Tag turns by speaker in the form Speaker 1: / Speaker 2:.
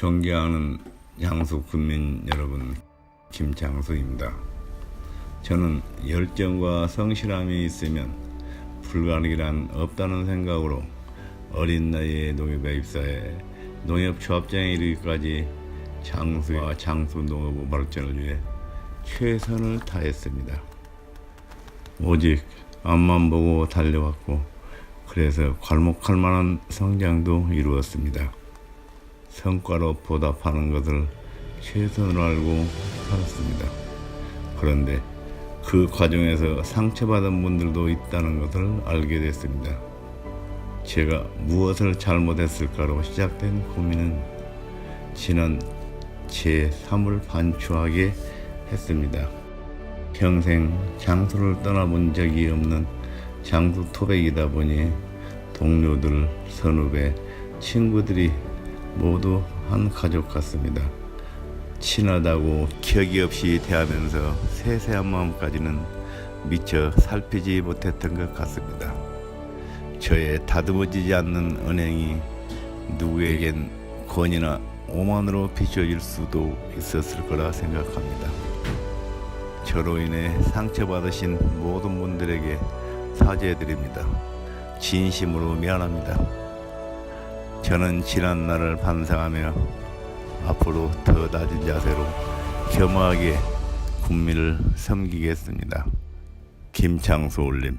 Speaker 1: 존경하는 양수 군민 여러분, 김장수입니다. 저는 열정과 성실함이 있으면 불가능이란 없다는 생각으로 어린 나이에 농협에 입사해 농협 조합장에 이르기까지 장수와 장수 농업 발전을 위해 최선을 다했습니다. 오직 앞만 보고 달려왔고 그래서 괄목할 만한 성장도 이루었습니다. 성과로 보답하는 것을 최선으로 알고 살았습니다. 그런데 그 과정에서 상처받은 분들도 있다는 것을 알게 됐습니다. 제가 무엇을 잘못했을까로 시작된 고민은 지난 제 3을 반추하게 했습니다. 평생 장소를 떠나본 적이 없는 장수 토백이다 보니 동료들, 선후배, 친구들이 모두 한 가족 같습니다. 친하다고 기억이 없이 대하면서 세세한 마음까지는 미처 살피지 못했던 것 같습니다. 저의 다듬어지지 않는 언행이 누구에겐 권이나 오만으로 비춰질 수도 있었을 거라 생각합니다. 저로 인해 상처받으신 모든 분들에게 사죄드립니다. 진심으로 미안합니다. 저는 지난 날을 반성하며 앞으로 더 낮은 자세로 겸허하게 국민을 섬기겠습니다. 김창수 올림